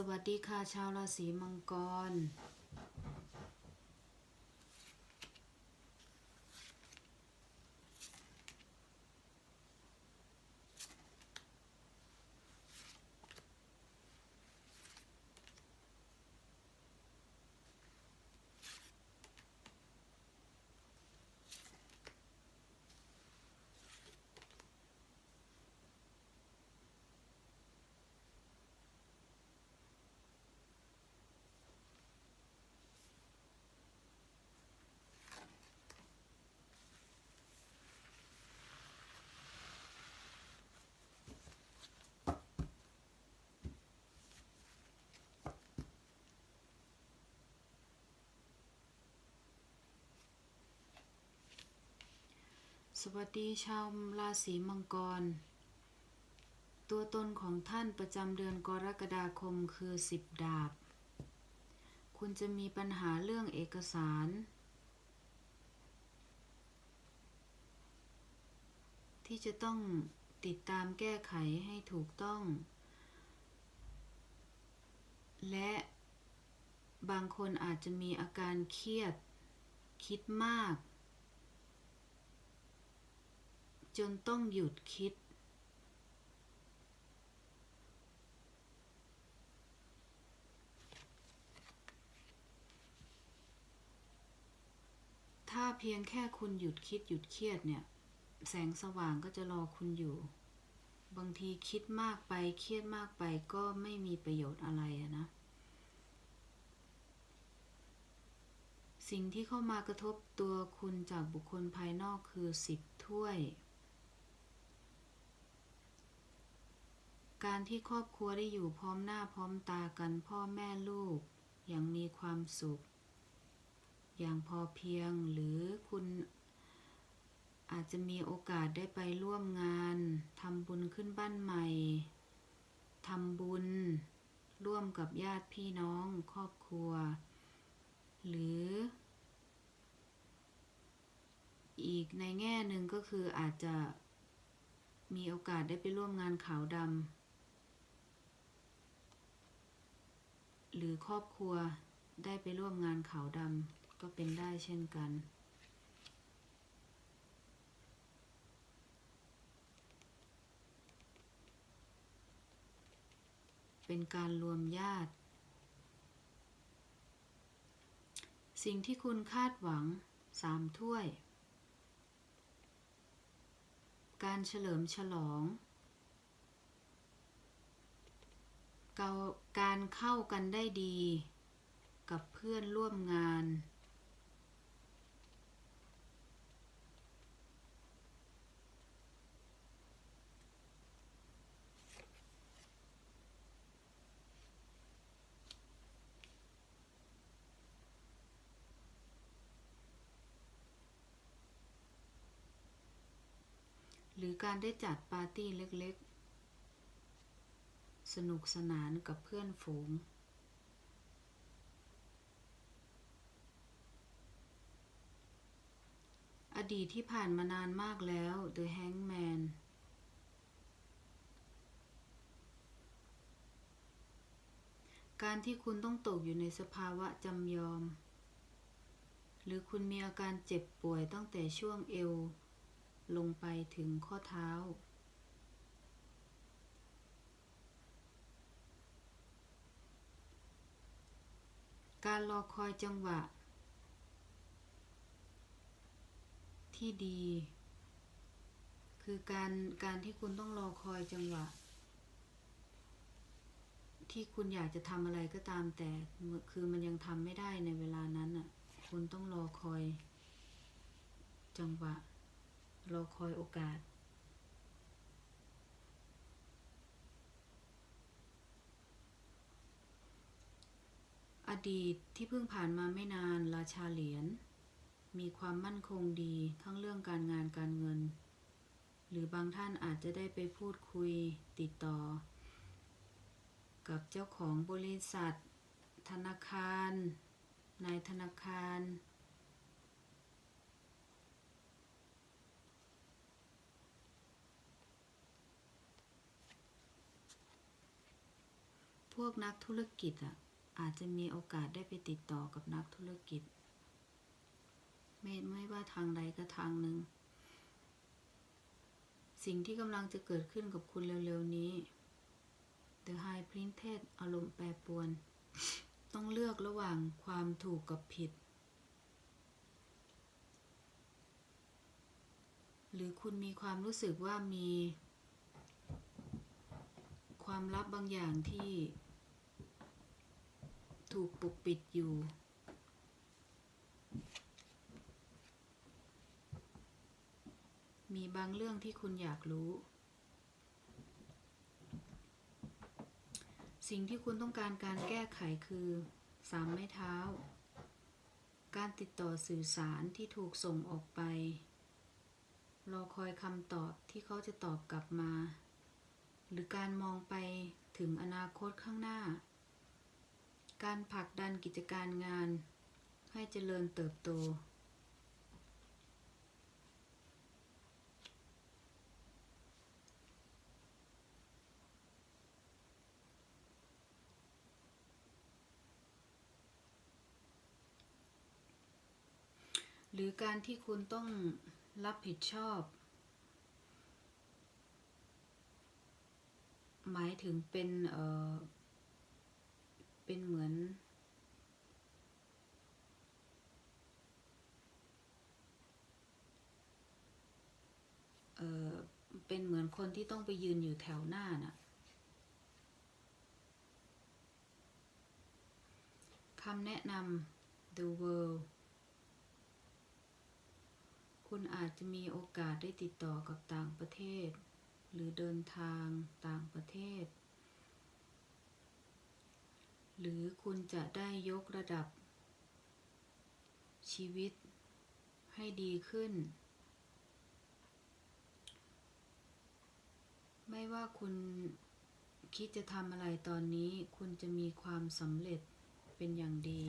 สวัสดีค่ะชาวราศีมังกร สวัสดีชาวราศีมังกร ตัวตนของท่านประจำเดือนกรกฎาคมคือสิบดาบ คุณจะมีปัญหาเรื่องเอกสาร ที่จะต้องติดตามแก้ไขให้ถูกต้อง และบางคนอาจจะมีอาการเครียด คิดมาก จนต้องหยุดคิด ถ้าเพียงแค่คุณหยุดคิดหยุดเครียดเนี่ย แสงสว่างก็จะรอคุณอยู่ บางทีคิดมากไปเครียดมากไปก็ไม่มีประโยชน์อะไรอะนะสิ่งที่เข้ามากระทบตัวคุณจากบุคคลภายนอกคือสิบถ้วย การที่ครอบครัวได้อยู่พร้อมหน้าพร้อมตากันพ่อแม่ลูก อย่างมีความสุข อย่างพอเพียงหรือคุณอาจจะมีโอกาสได้ไปร่วมงานทำบุญขึ้นบ้านใหม่ทำบุญ ร่วมกับญาติพี่น้องครอบครัว หรือ อีกในแง่หนึ่งก็คืออาจจะมีโอกาสได้ไปร่วมงานขาวดำ หรือครอบครัวได้ไปร่วมงานขาวดำก็เป็นได้เช่นกัน เป็นการรวมญาติ สิ่งที่คุณคาดหวังสามถ้วย การเฉลิมฉลอง เกาการเข้ากันได้ดี กับเพื่อนร่วมงาน หรือการได้จัดปาร์ตี้เล็กๆ สนุกสนานกับเพื่อนฝูง อดีตที่ผ่านมานานมากแล้ว The Hangman การที่คุณต้องตกอยู่ในสภาวะจำยอม หรือคุณมีอาการเจ็บป่วยตั้งแต่ช่วงเอว ลงไปถึงข้อเท้า การรอคอยจังหวะ ที่ดี คือการการที่คุณต้องรอคอยจังหวะ ที่คุณอยากจะทำอะไรก็ตามแต่คือมันยังทำไม่ได้ในเวลานั้นอะ คุณต้องรอคอย จังหวะ รอคอยโอกาส ดีตที่เพิ่งผ่านมาไม่นานราชาเหรียญมีความมั่นคงดีทั้งเรื่องการงานการเงิน หรือบางท่านอาจจะได้ไปพูดคุยติดต่อ กับเจ้าของบริษัท ธนาคารนายธนาคาร พวกนักธุรกิจอะ อาจจะมีโอกาสได้ไปติดต่อกับนักธุรกิจ ไม่ไม่ว่าทางใดก็ทางหนึ่ง สิ่งที่กำลังจะเกิดขึ้นกับคุณเร็วๆนี้ The High Priestess อารมณ์แปรปรวน ต้องเลือกระหว่างความถูกกับผิด หรือคุณมีความรู้สึกว่ามี ความลับบางอย่างที่ ถูกปกปิดอยู่ มีบางเรื่องที่คุณอยากรู้ สิ่งที่คุณต้องการการแก้ไขคือสามไม้เท้า การติดต่อสื่อสารที่ถูกส่งออกไป รอคอยคำตอบที่เขาจะตอบกลับมา หรือการมองไปถึงอนาคตข้างหน้า การผลักดันกิจการงาน ให้เจริญเติบโต หรือการที่คุณต้องรับผิดชอบ หมายถึงเป็นเอ่อ เป็นเหมือน เอ่อเป็นเหมือนคนที่ต้องไปยืนอยู่แถวหน้าน่ะคำแนะนำ The World คุณอาจจะมีโอกาสได้ติดต่อกับต่างประเทศ หรือเดินทางต่างประเทศ หรือคุณจะได้ยกระดับ ชีวิตให้ดีขึ้น ไม่ว่าคุณคิดจะทำอะไรตอนนี้ คุณจะมีความสำเร็จเป็นอย่างดี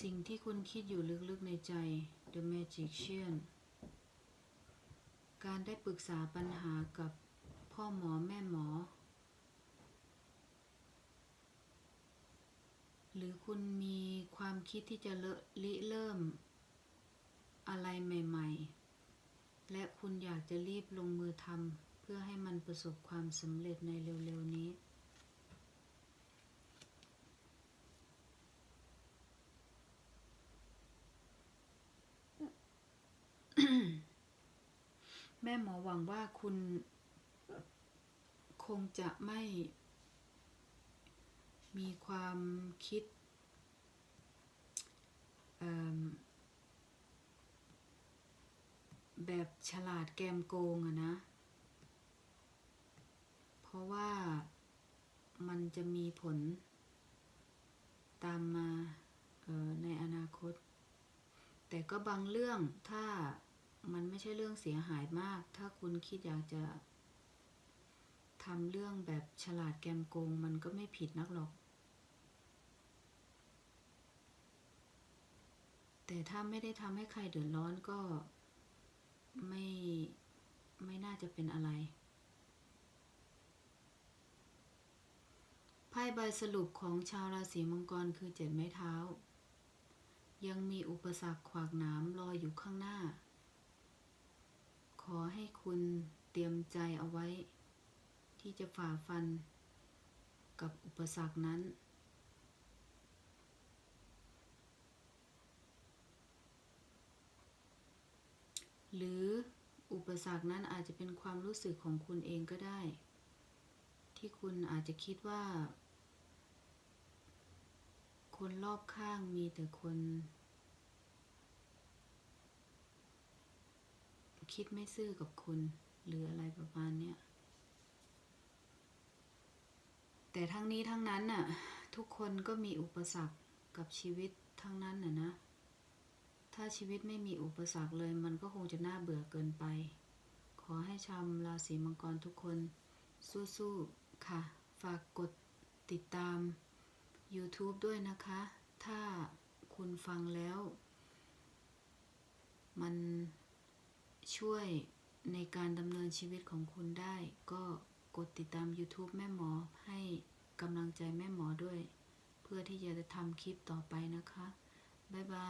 สิ่งที่คุณคิดอยู่ลึกๆในใจ The Magician การได้ปรึกษาปัญหากับ พ่อหมอแม่หมอ หรือคุณมีความคิดที่จะเลิเริ่ม อะไรใหม่ ๆ และคุณอยากจะรีบลงมือทำเพื่อให้มันประสบความสำเร็จในเร็ว ๆ นี้แม่หมอหวังว่าคุณ คงจะไม่ มีความคิดแบบฉลาดแกมโกงอะนะ เพราะว่ามันจะมีผลตามมาออในอนาคต แต่ก็บางเรื่องถ้ามันไม่ใช่เรื่องเสียหายมาก ถ้าคุณคิดอยากจะ ทำเรื่องแบบฉลาดแกมโกงมันก็ไม่ผิดนักหรอก แต่ถ้าไม่ได้ทำให้ใครเดือดร้อนก็ไม่ไม่น่าจะเป็นอะไร ไพ่ใบสรุปของชาวราศีมังกรคือเจ็ดไม้เท้า ยังมีอุปสรรคขวากหนามรออยู่ข้างหน้า ขอให้คุณเตรียมใจเอาไว้ ที่จะฝ่าฟันกับอุปสรรคนั้น หรืออุปสรรคนั้นอาจจะเป็นความรู้สึกของคุณเองก็ได้ ที่คุณอาจจะคิดว่า คนรอบข้างมีแต่คน คิดไม่ซื่อกับคุณ หรืออะไรประมาณเนี้ย แต่ทั้งนี้ทั้งนั้นน่ะทุกคนก็มีอุปสรรคกับชีวิตทั้งนั้นน่ะนะ ถ้าชีวิตไม่มีอุปสรรคเลยมันก็คงจะน่าเบื่อเกินไป ขอให้ชาวราศีมังกรทุกคน สู้ๆค่ะ ฝากกดติดตาม YouTube ด้วยนะคะ ถ้าคุณฟังแล้ว มันช่วยในการดำเนินชีวิตของคุณได้ก็ กดติดตาม YouTube แม่หมอให้กำลังใจแม่หมอด้วย เพื่อที่จะทำคลิปต่อไปนะคะ บ๊ายบาย